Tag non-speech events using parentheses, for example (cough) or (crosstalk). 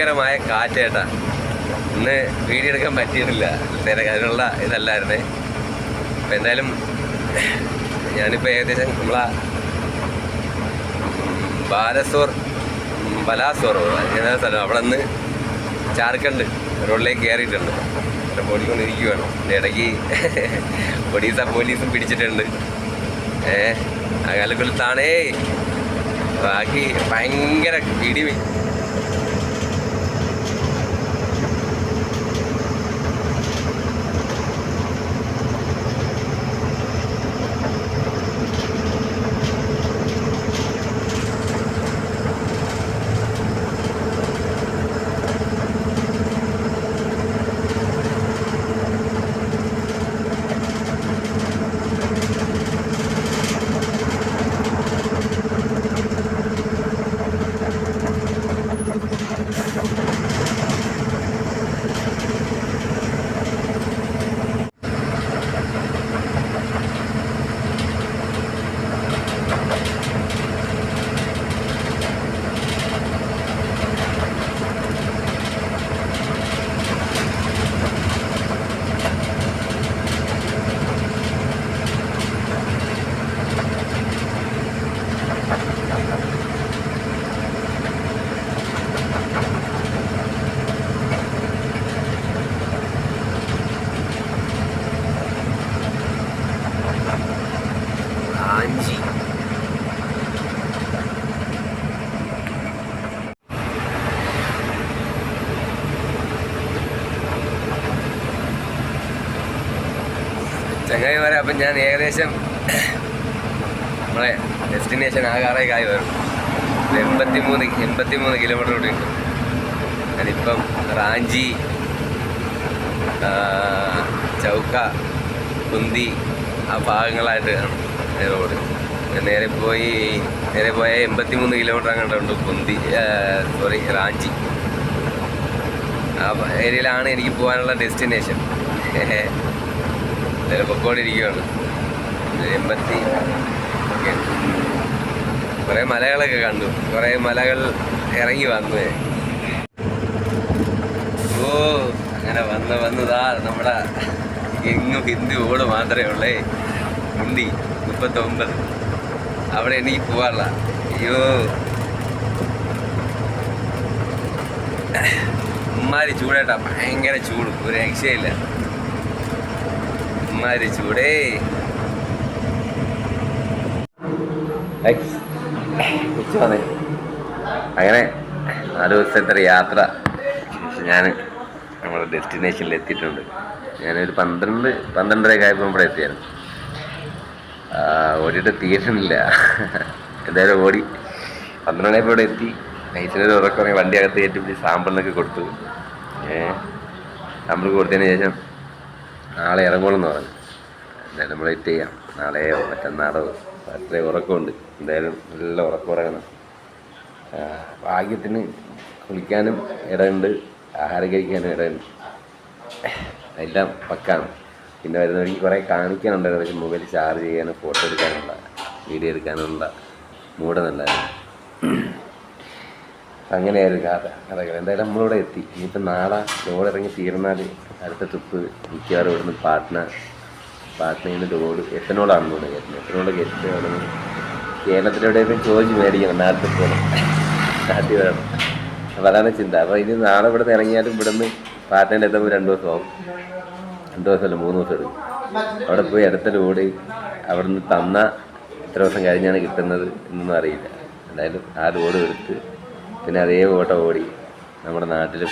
ഭയങ്കരമായ കാറ്റേട്ടാ. ഇന്ന് വീഡിയോ എടുക്കാൻ പറ്റിയിട്ടില്ല. നേരെ അതിനുള്ള ഇതല്ലായിരുന്നേ. അപ്പം എന്തായാലും ഞാനിപ്പോൾ ഏകദേശം നമ്മളാ ബാലസോർ ബലാസോറോ അങ്ങനെ സ്ഥലം? അവിടെ നിന്ന് ചാർക്കണ്ട് റോഡിലേക്ക് കയറിയിട്ടുണ്ട്. അവിടെ പൊടിക്കൊണ്ടിരിക്കുകയാണ് എന്റെ ഇടയ്ക്ക് ഒഡീസ പോലീസും പിടിച്ചിട്ടുണ്ട്. ഏ അകാലക്കുലത്താണേ. ബാക്കി ഭയങ്കര ഇടി ചങ്ങായി വരാം അപ്പം ഞാൻ ഏകദേശം നമ്മളെ ഡെസ്റ്റിനേഷൻ ആകാറേക്കായി വരും. എൺപത്തി മൂന്ന് എൺപത്തി മൂന്ന് കിലോമീറ്റർ കൂടി ഉണ്ട്. ഞാനിപ്പം റാഞ്ചി ചൗക്ക കുന്തി ആ ഭാഗങ്ങളായിട്ട് റോഡ് നേരെ പോയി നേരെ പോയ എൺപത്തി മൂന്ന് കിലോമീറ്റർ അങ്ങോട്ടുണ്ട് കുന്തി സോറി റാഞ്ചി. ആ ഏരിയയിലാണ് എനിക്ക് പോകാനുള്ള ഡെസ്റ്റിനേഷൻ (laughs) നേരെ പൊക്കോണ്ടിരിക്കുകയാണ് എൺപത്തി ഓക്കെ കുറേ മലകളൊക്കെ കണ്ടു. കുറേ മലകൾ ഇറങ്ങി വന്നു. ഓ അങ്ങനെ വന്ന് വന്നതാ നമ്മുടെ എങ്ങും ഹിന്ദി ഓട് മാത്രമേ ഉള്ളേ. മുണ്ടി മുപ്പത്തൊമ്പത്. അവിടെ എനിക്ക് പോവാറില്ല അയ്യോ. ഉമ്മാരി ചൂടേട്ടാ. ഭയങ്കര ചൂട്. ഒരു രക്ഷയില്ല. ഉമ്മാരി ചൂടേ. അങ്ങനെ നാല് ദിവസത്തെ യാത്ര. ഞാൻ നമ്മുടെ ഡെസ്റ്റിനേഷനിൽ എത്തിയിട്ടുണ്ട്. ഞാനൊരു പന്ത്രണ്ട് പന്ത്രണ്ടരയൊക്കെ ആയപ്പോൾ ഇവിടെ എത്തിയായിരുന്നു. ഓടിയിട്ട് തീരുന്നില്ല. എന്തായാലും ഓടി. പന്ത്രണ്ട് മണിയപ്പോൾ ഇവിടെ എത്തി. നൈസിനൊരു ഉറക്കം വണ്ടി അകത്ത് കയറ്റി പിടിച്ച് സാമ്പിളിനൊക്കെ കൊടുത്തു. ഏഹ് സാമ്പിൾ കൊടുത്തതിന് ശേഷം നാളെ ഇറങ്ങുമെന്ന് പറഞ്ഞു. എന്തായാലും നമ്മൾ വെയിറ്റ് ചെയ്യാം. നാളെ മറ്റന്നാളോ അത്രയും ഉറക്കമുണ്ട്. എന്തായാലും നല്ല ഉറക്കം ഉറങ്ങണം. ഭാഗ്യത്തിന് കുളിക്കാനും ഇടമുണ്ട് ആഹാരം കഴിക്കാനും ഇടമുണ്ട് എല്ലാം പക്കാണ്. പിന്നെ വരുന്ന വഴിക്ക് കുറേ കാണിക്കാനുണ്ടായിരുന്നു. പക്ഷേ മൊബൈൽ ചാർജ് ചെയ്യാനും ഫോട്ടോ എടുക്കാനുള്ള വീഡിയോ എടുക്കാനുള്ള മൂടനല്ലായിരുന്നു അങ്ങനെയായിരുന്നു കഥ കഥകൾ എന്തായാലും നമ്മളിവിടെ എത്തി. ഇനിയിപ്പോൾ നാളെ ലോഡ് ഇറങ്ങി തീർന്നാൽ അടുത്ത ട്രിപ്പ് മിക്കവാറും ഇവിടുന്ന് പാട്ന പാട്നയിൽ നിന്ന് ലോഡ് എത്തനോളാണെന്ന് തോന്നുന്നു അവിടെ നിന്ന് കേരളത്തിലെവിടെയൊക്കെ ചോദിച്ച് മേടിക്കണം നാട്ടിൽ പോകണം നാട്ടിൽ വരണം അപ്പോൾ അതാണ് ചിന്ത. അപ്പോൾ ഇനി നാളെ ഇവിടെ നിന്ന് ഇറങ്ങിയാലും ഇവിടെ നിന്ന് പാട്നയിൽ എത്തുമ്പോൾ രണ്ട് ദിവസമാവും. രണ്ട് ദിവസമല്ല മൂന്ന് ദിവസം എടുക്കും. അവിടെ പോയി അടുത്ത ലോഡ് അവിടെ നിന്ന് തന്ന എത്ര ദിവസം കഴിഞ്ഞാണ് കിട്ടുന്നത് എന്നൊന്നും അറിയില്ല. എന്തായാലും ആ ലോഡ് എടുത്ത് പിന്നെ അതേ ഓട്ടം ഓടി നമ്മുടെ നാട്ടിൽ